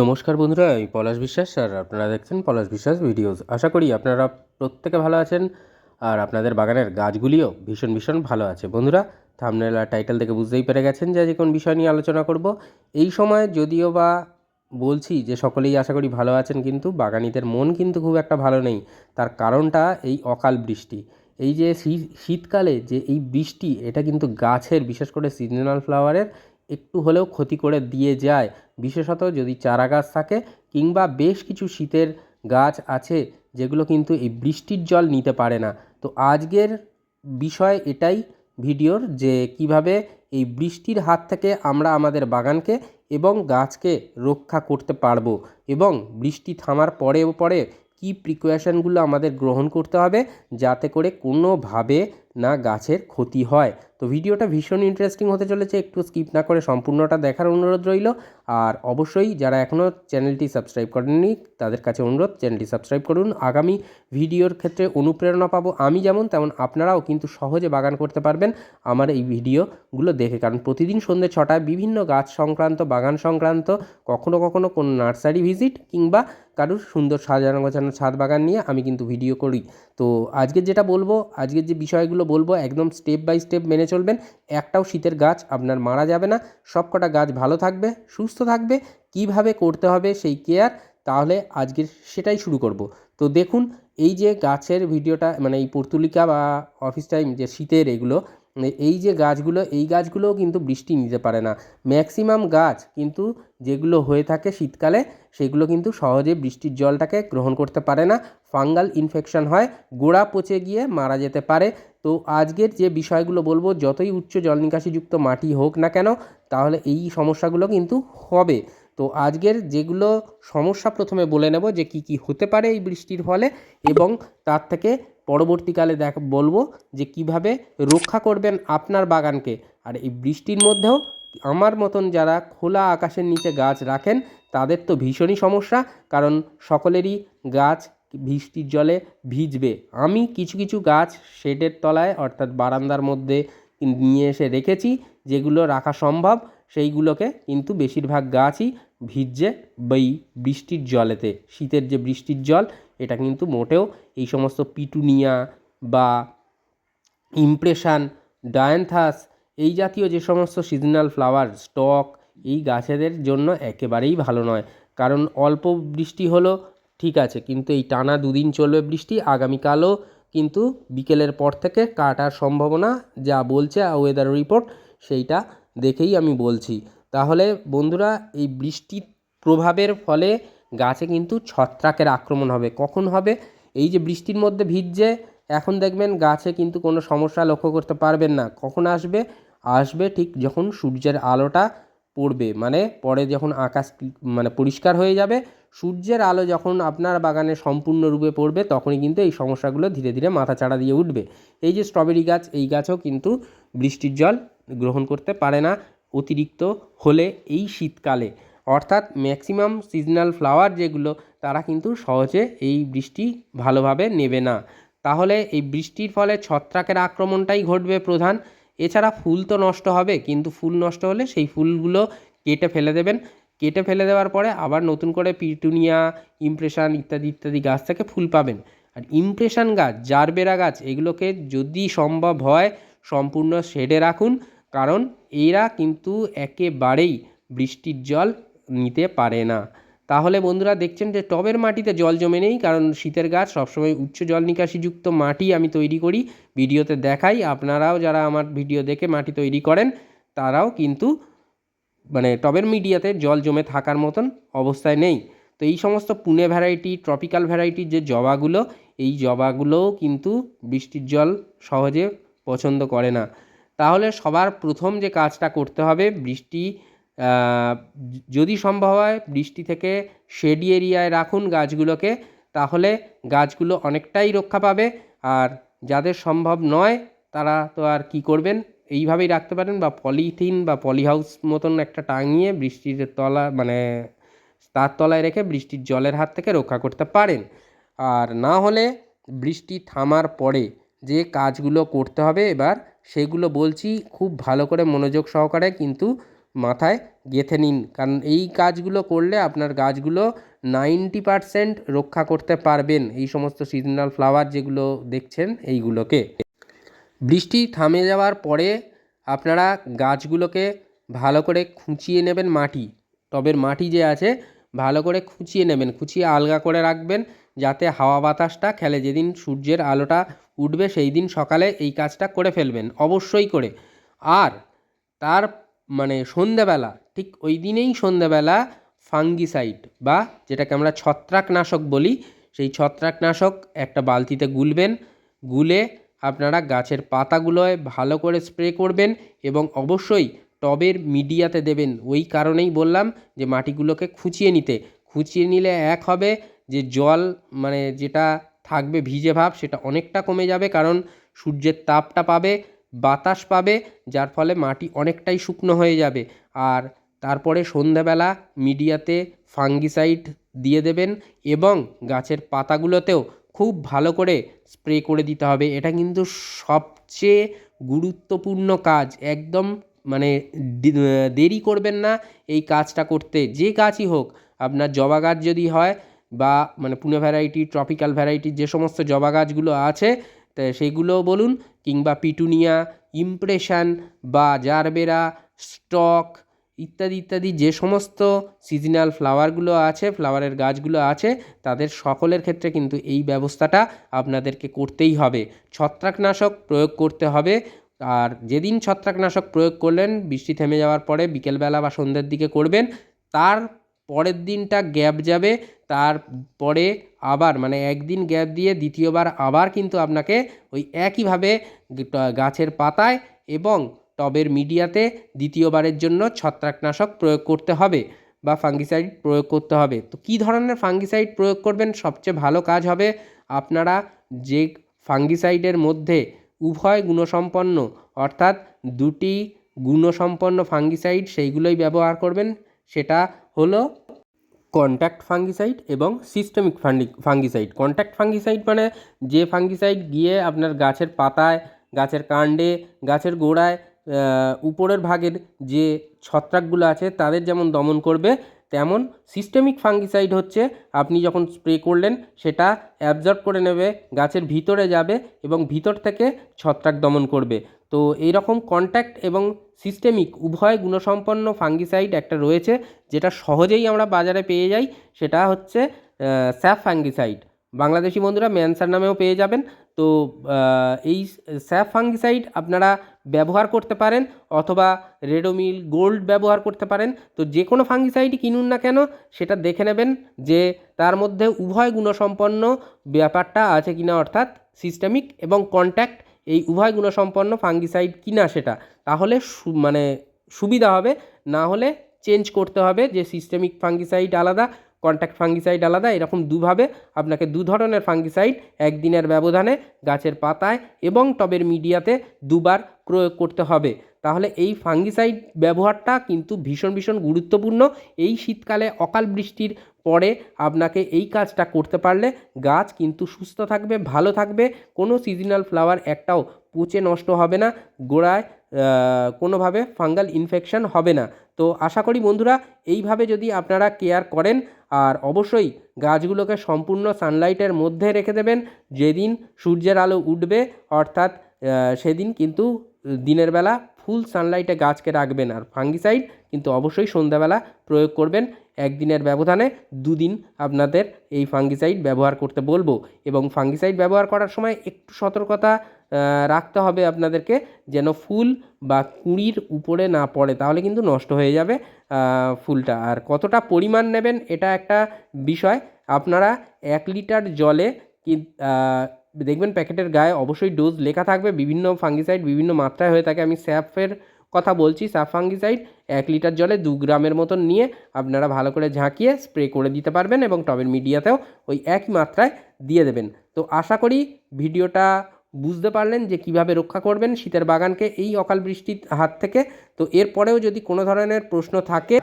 নমস্কার বন্ধুরা, আমি পলাশ বিশ্বাস আর আপনারা দেখছেন পলাশ বিশ্বাস ভিডিওস। আশা করি আপনারা প্রত্যেকে ভালো আছেন আর আপনাদের বাগানের গাছগুলিও ভীষণ ভীষণ ভালো আছে। বন্ধুরা থামনেল আর টাইটেল থেকে বুঝতেই পেরে গেছেন যে আজকে কোন বিষয় নিয়ে আলোচনা করব। এই সময় যদিও বা বলছি যে সকলেই আশা করি ভালো আছেন, কিন্তু বাগানিদের মন কিন্তু খুব একটা ভালো নেই। তার কারণটা এই অকাল বৃষ্টি। এই যে শীতকালে যে এই বৃষ্টি, এটা কিন্তু গাছের, বিশেষ করে সিজনাল ফ্লাওয়ারের একটু হলেও ক্ষতি করে দিয়ে যায়। বিশেষত যদি চারা গাছ থাকে কিংবা বেশ কিছু শীতের গাছ আছে যেগুলো কিন্তু এই বৃষ্টির জল নিতে পারে না। তো আজকের বিষয় এটাই ভিডিওর যে কীভাবে এই বৃষ্টির হাত থেকে আমরা আমাদের বাগানকে এবং গাছকে রক্ষা করতে পারব এবং বৃষ্টি থামার পরেও পরে কী প্রিকশনগুলো আমাদের গ্রহণ করতে হবে যাতে করে কোনোভাবে না গাছের ক্ষতি হয়। তো ভিডিওটা ভীষণ ইন্টারেস্টিং হতে চলেছে, একটু স্কিপ না করে সম্পূর্ণটা দেখার অনুরোধ রইল। আর অবশ্যই যারা এখনও চ্যানেলটি সাবস্ক্রাইব করেননি, তাদের কাছে অনুরোধ চ্যানেলটি সাবস্ক্রাইব করুন। আগামী ভিডিওর ক্ষেত্রে অনুপ্রেরণা পাবো আমি যেমন, তেমন আপনারাও কিন্তু সহজে বাগান করতে পারবেন আমার এই ভিডিওগুলো দেখে। কারণ প্রতিদিন সন্ধ্যে ছটায় বিভিন্ন গাছ সংক্রান্ত, বাগান সংক্রান্ত, কখনো কখনো কোনো নার্সারি ভিজিট কিংবা কারুর সুন্দর সাজানো গোছানো ছাদ বাগান নিয়ে আমি কিন্তু ভিডিও করি। তো আজকের যেটা বলব, আজকের যে বিষয়গুলো বলব, একদম স্টেপ বাই স্টেপ মেনে চলবেন। একটাও শীতের গাছ আপনার মারা যাবে না। সবকটা গাছ ভালো থাকবে, সুস্থ থাকবে। কীভাবে করতে হবে সেই কেয়ার তাহলে আজকের সেটাই শুরু করব। তো দেখুন, এই যে গাছের ভিডিওটা মানে এই পর্তুলিকা বা অফিস টাইম যে শীতের এগুলো এই যে গাছগুলো, এই গাছগুলোও কিন্তু বৃষ্টি নিতে পারে না। ম্যাক্সিমাম গাছ কিন্তু যেগুলো হয়ে থাকে শীতকালে, সেগুলো কিন্তু সহজে বৃষ্টির জলটাকে গ্রহণ করতে পারে না। ফাঙ্গাল ইনফেকশন হয়, গোড়া পচে গিয়ে মারা যেতে পারে। তো আজকের যে বিষয়গুলো বলব, যতই উচ্চ জল নিকাশিযুক্ত মাটি হোক না কেন, তাহলে এই সমস্যাগুলো কিন্তু হবে। তো আজকের যেগুলো সমস্যা প্রথমে বলে নেব যে কি কি হতে পারে এই বৃষ্টির ফলে এবং তার থেকে পরবর্তীকালে দেখ, বলব যে কীভাবে রক্ষা করবেন আপনার বাগানকে। আর এই বৃষ্টির মধ্যেও আমার মতন যারা খোলা আকাশের নিচে গাছ রাখেন, তাদের তো ভীষণই সমস্যা, কারণ সকলেরই গাছ বৃষ্টির জলে ভিজবে। আমি কিছু কিছু গাছ শেডের তলায়, অর্থাৎ বারান্দার মধ্যে নিয়ে এসে রেখেছি, যেগুলো রাখা সম্ভব, সেইগুলোকে কিন্তু বেশিরভাগ গাছই ভিজছে বই বৃষ্টির জলেতে। শীতের যে বৃষ্টির জল, এটা কিন্তু মোটেও এই সমস্ত পিটুনিয়া বা ইমপ্রেশন, ডায়ান্থাস, এই জাতীয় যে সমস্ত সিজনাল ফ্লাওয়ার, স্টক, এই গাছেদের জন্য একেবারেই ভালো নয়। কারণ অল্প বৃষ্টি হলো ঠিক আছে, কিন্তু এই টানা দুদিন চলবে বৃষ্টি, আগামীকালও কিন্তু বিকেলের পর থেকে কাটার সম্ভাবনা যা বলছে ওয়েদার রিপোর্ট সেইটা দেখেই আমি বলছি। তাহলে বন্ধুরা এই বৃষ্টির প্রভাবের ফলে গাছে কিন্তু ছত্রাকের আক্রমণ হবে। কখন হবে? এই যে বৃষ্টির মধ্যে ভিজছে, এখন দেখবেন গাছে কিন্তু কোনো সমস্যা লক্ষ্য করতে পারবেন না। কখন আসবে? আসবে ঠিক যখন সূর্যের আলোটা পড়বে। মানে পরে যখন আকাশ মানে পরিষ্কার হয়ে যাবে, সূর্যের আলো যখন আপনার বাগানে সম্পূর্ণরূপে পড়বে, তখনই কিন্তু এই সমস্যাগুলো ধীরে ধীরে মাথা চাড়া দিয়ে উঠবে। এই যে স্ট্রবেরি গাছ, এই গাছও কিন্তু বৃষ্টির জল গ্রহণ করতে পারে না। অতিরিক্ত হলে এই শীতকালে। অর্থাৎ ম্যাক্সিমাম সিজনাল ফ্লাওয়ার যেগুলো, তারা কিন্তু সহজে এই বৃষ্টি ভালোভাবে নেবে না। তাহলে এই বৃষ্টির ফলে ছত্রাকের আক্রমণটাই ঘটবে প্রধান। এছাড়া ফুল তো নষ্ট হবে, কিন্তু ফুল নষ্ট হলে সেই ফুলগুলো কেটে ফেলে দেবেন। কেটে ফেলে দেওয়ার পরে আবার নতুন করে পিটুনিয়া ইমপ্রেশন ইত্যাদি ইত্যাদি গাছ থেকে ফুল পাবেন। আর ইমপ্রেশন গাছ, জারবেরা গাছ, এগুলোকে যদি সম্ভব হয়, সম্পূর্ণ শেডে রাখুন। কারণ এরা কিন্তু একেবারেই বৃষ্টির জল নিতে পারে না। তাহলে বন্ধুরা দেখছেন যে টবের মাটিতে জল জমে নেই, কারণ শীতের গাছ সবসময় উচ্চ জল নিকাশিযুক্ত মাটি আমি তৈরি করি। ভিডিওতে দেখাই, আপনারাও যারা আমার ভিডিও দেখে মাটি তৈরি করেন, তারাও কিন্তু মানে টবের মিডিয়াতে জল জমে থাকার মতন অবস্থায় নেই। তো এই সমস্ত পুনে ভ্যারাইটি, ট্রপিক্যাল ভ্যারাইটির যে জবাগুলো, এই জবাগুলোও কিন্তু বৃষ্টির জল সহজে পছন্দ করে না। তাহলে সবার প্রথম যে কাজটা করতে হবে বৃষ্টি যদি সম্ভব হয় বৃষ্টি থেকে শেডি এরিয়ায় রাখুন গাছগুলোকে, তাহলে গাছগুলো অনেকটাই রক্ষা পাবে। আর যাদের সম্ভব নয়, তারা তো আর কি করবেন? এইভাবেই রাখতে পারেন বা পলিথিন বা পলিহাউস মতন একটা টাঙিয়ে বৃষ্টির তলা মানে তার তলায় রেখে বৃষ্টির জলের হাত থেকে রক্ষা করতে পারেন। আর না হলে বৃষ্টি থামার পরে যে কাজগুলো করতে হবে এবার সেগুলো বলছি খুব ভালো করে মনোযোগ সহকারে কিন্তু মাথায় গেঁথে নিন। কারণ এই কাজগুলো করলে আপনার গাছগুলো নাইনটি পারসেন্ট রক্ষা করতে পারবেন এই সমস্ত সিজনাল ফ্লাওয়ার যেগুলো দেখছেন এইগুলোকে। বৃষ্টি থামে যাওয়ার পরে আপনারা গাছগুলোকে ভালো করে খুঁচিয়ে নেবেন মাটি। টবের মাটি যে আছে, ভালো করে খুঁচিয়ে নেবেন, খুঁচিয়ে আলগা করে রাখবেন। যাতে হাওয়া বাতাসটা খেলে যেদিন সূর্যের আলোটা উঠবে সেই দিন সকালে এই কাজটা করে ফেলবেন, অবশ্যই করে। আর তার মানে সন্ধেবেলা, ঠিক ওই দিনেই সন্ধেবেলা ফাঙ্গিসাইড বা যেটাকে আমরা ছত্রাকনাশক বলি, সেই ছত্রাকনাশক একটা বালতিতে গুলবেন, গুলে আপনারা গাছের পাতাগুলোয় ভালো করে স্প্রে করবেন এবং অবশ্যই টবের মিডিয়াতে দেবেন। ওই কারণেই বললাম যে মাটিগুলোকে খুঁচিয়ে নিতে। খুঁচিয়ে নিলে এক হবে যে জল মানে যেটা থাকবে, ভিজে ভাব, সেটা অনেকটা কমে যাবে কারণ সূর্যের তাপটা পাবে, বাতাস পাবে, যার ফলে মাটি অনেকটাই শুকনো হয়ে যাবে। আর তারপরে সন্ধ্যাবেলা মিডিয়াতে ফাঙ্গিসাইড দিয়ে দেবেন এবং গাছের পাতাগুলোতেও খুব ভালো করে স্প্রে করে দিতে হবে। এটা কিন্তু সবচেয়ে গুরুত্বপূর্ণ কাজ। একদম মানে দেরি করবেন না এই কাজটা করতে। যে গাছই হোক, আপনার জবা গাছ যদি হয় বা মানে পুনে ভ্যারাইটি ট্রপিক্যাল ভ্যারাইটির যে সমস্ত জবা গাছগুলো আছে, তা সেইগুলোও বলুন কিংবা পিটুনিয়া ইমপ্রেশন বা জারবেরা স্টক ইত্যাদি ইত্যাদি যে সমস্ত সিজনাল ফ্লাওয়ারগুলো আছে ফ্লাওয়ারের গাছগুলো আছে, তাদের সকলের ক্ষেত্রে কিন্তু এই ব্যবস্থাটা আপনাদেরকে করতেই হবে। ছত্রাকনাশক প্রয়োগ করতে হবে। আর যেদিন ছত্রাকনাশক প্রয়োগ করলেন, বৃষ্টি থেমে যাওয়ার পরে বিকেলবেলা বা সন্ধ্যের দিকে করবেন, তার পরের দিনটা গ্যাপ যাবে তারপরে আবার মানে একদিন গ্যাপ দিয়ে দ্বিতীয়বার আবার কিন্তু আপনাকে ওই একইভাবে গাছের পাতায় এবং টবের মিডিয়াতে দ্বিতীয়বারের জন্য ছত্রাকনাশক প্রয়োগ করতে হবে বা ফাঙ্গিসাইড প্রয়োগ করতে হবে। তো কী ধরনের ফাঙ্গিসাইড প্রয়োগ করবেন? সবচেয়ে ভালো কাজ হবে আপনারা যে ফাঙ্গিসাইডের মধ্যে উভয় গুণসম্পন্ন, অর্থাৎ দুটি গুণসম্পন্ন ফাঙ্গিসাইড সেইগুলোই ব্যবহার করবেন। সেটা হলো কন্ট্যাক্ট ফাঙ্গিসাইড এবং সিস্টেমিক ফান্ডি ফাঙ্গিসাইড কন্ট্যাক্ট ফাঙ্গিসাইড মানে যে ফাঙ্গিসাইড গিয়ে আপনার গাছের পাতায়, গাছের কাণ্ডে, গাছের গোড়ায় উপরের ভাগের যে ছত্রাকগুলো আছে তাদের যেমন দমন করবে, তেমন সিস্টেমিক ফাঙ্গিসাইড হচ্ছে আপনি যখন স্প্রে করলেন সেটা অ্যাবজর্ব করে নেবে, গাছের ভিতরে যাবে এবং ভিতর থেকে ছত্রাক দমন করবে। তো এই রকম কন্ট্যাক্ট এবং সিস্টেমিক উভয় গুণসম্পন্ন ফাঙ্গিসাইড একটা রয়েছে, যেটা সহজেই আমরা বাজারে পেয়ে যাই, সেটা হচ্ছে স্যাফ ফাঙ্গিসাইড বাংলাদেশি বন্ধুরা ম্যানসার নামেও পেয়ে যাবেন। তো এই স্যাফ ফাঙ্গিসাইড আপনারা ব্যবহার করতে পারেন, অথবা রেডোমিল গোল্ড ব্যবহার করতে পারেন। তো যে কোনো ফাঙ্গিসাইডই কিনুন না কেন, সেটা দেখে নেবেন যে তার মধ্যে উভয় গুণসম্পন্ন ব্যাপারটা আছে কিনা, অর্থাৎ সিস্টেমিক এবং কন্ট্যাক্ট এই উভয় গুণসম্পন্ন ফাঙ্গিসাইড কিনা সেটা, তাহলে মানে সুবিধা হবে। না হলে চেঞ্জ করতে হবে যে সিস্টেমিক ফাঙ্গিসাইড আলাদা কন্ট্যাক্ট ফাঙ্গিসাইড আলাদা, এরকম দুভাবে আপনাকে দু ধরনের ফাঙ্গিসাইড একদিনের ব্যবধানে, গাছের পাতায় এবং টবের মিডিয়াতে দুবার প্রয়োগ করতে হবে। তাহলে এই ফাঙ্গিসাইড ব্যবহারটা কিন্তু ভীষণ ভীষণ গুরুত্বপূর্ণ। এই শীতকালে অকাল বৃষ্টির পরে আপনাকে এই কাজটা করতে পারলে গাছ কিন্তু সুস্থ থাকবে, ভালো থাকবে। কোনো সিজনাল ফ্লাওয়ার একটাও পচে নষ্ট হবে না, গোড়ায় কোনোভাবে ফাঙ্গাল ইনফেকশন হবে না। তো আশা করি বন্ধুরা, এইভাবে যদি আপনারা কেয়ার করেন, আর অবশ্যই গাছগুলোকে সম্পূর্ণ সানলাইটের মধ্যে রেখে দেবেন। যেদিন সূর্যের আলো উঠবে, অর্থাৎ সেদিন কিন্তু দিনের বেলা ফুল সানলাইটে গাছকে রাখবেন আর ফাঙ্গিসাইড কিন্তু অবশ্যই সন্ধ্যাবেলা প্রয়োগ করবেন। একদিনের ব্যবধানে দুদিন আপনাদের এই ফাঙ্গিসাইড ব্যবহার করতে বলব এবং ফাঙ্গিসাইড ব্যবহার করার সময় একটু সতর্কতা রাখতে হবে আপনাদেরকে যেন ফুল বা কুঁড়ির উপরে না পড়ে তাহলে কিন্তু নষ্ট হয়ে যাবে ফুলটা। আর কতটা পরিমাণ নেবেন এটা একটা বিষয়। আপনারা এক লিটার জলে দেখবেন প্যাকেটের গায়ে অবশ্যই ডোজ লেখা থাকবে, বিভিন্ন ফাঙ্গিসাইড বিভিন্ন মাত্রায় হয়ে থাকে। আমি স্যাফের কথা বলছি, স্যাফ ফাঙ্গিসাইড এক লিটার জলে দু গ্রামের মতন নিয়ে আপনারা ভালো করে ঝাঁকিয়ে স্প্রে করে দিতে পারবেন এবং টবের মিডিয়াতেও ওই একই মাত্রায় দিয়ে দেবেন। তো আশা করি ভিডিওটা বুঝতে পারলেন যে কীভাবে রক্ষা করবেন শীতের বাগানকে এই অকাল বৃষ্টির হাত থেকে। তো এরপরেও যদি কোনো ধরনের প্রশ্ন থাকে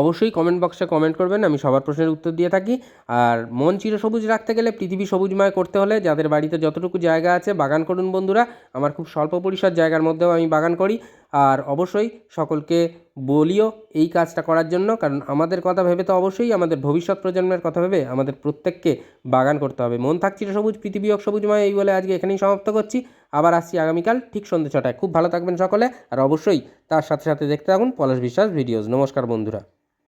অবশ্যই কমেন্ট বক্সে কমেন্ট করবেন, আমি সবার প্রশ্নের উত্তর দিয়ে থাকি। আর মন চিরসবুজ রাখতে গেলে পৃথিবী সবুজময় করতে হলে যাদের বাড়িতে যতটুকু জায়গা আছে বাগান করুন বন্ধুরা। আমার খুব স্বল্প পরিসর জায়গার মধ্যেও আমি বাগান করি। আর অবশ্যই সকলকে বলিও এই কাজটা করার জন্য, কারণ আমাদের কথা ভেবে তো অবশ্যই আমাদের ভবিষ্যৎ প্রজন্মের কথা ভেবে আমাদের প্রত্যেককে বাগান করতে হবে। মন থাক চিরসবুজ, পৃথিবী হোক সবুজময়, এই বলে আজকে এখানেই সমাপ্ত করছি। আবার আসছি আগামীকাল ঠিক সন্ধ্যে ছটায়। খুব ভালো থাকবেন সকলে, আর অবশ্যই তার সাথে সাথে দেখতে থাকুন পলাশ বিশ্বাস ভিডিওস। নমস্কার বন্ধুরা।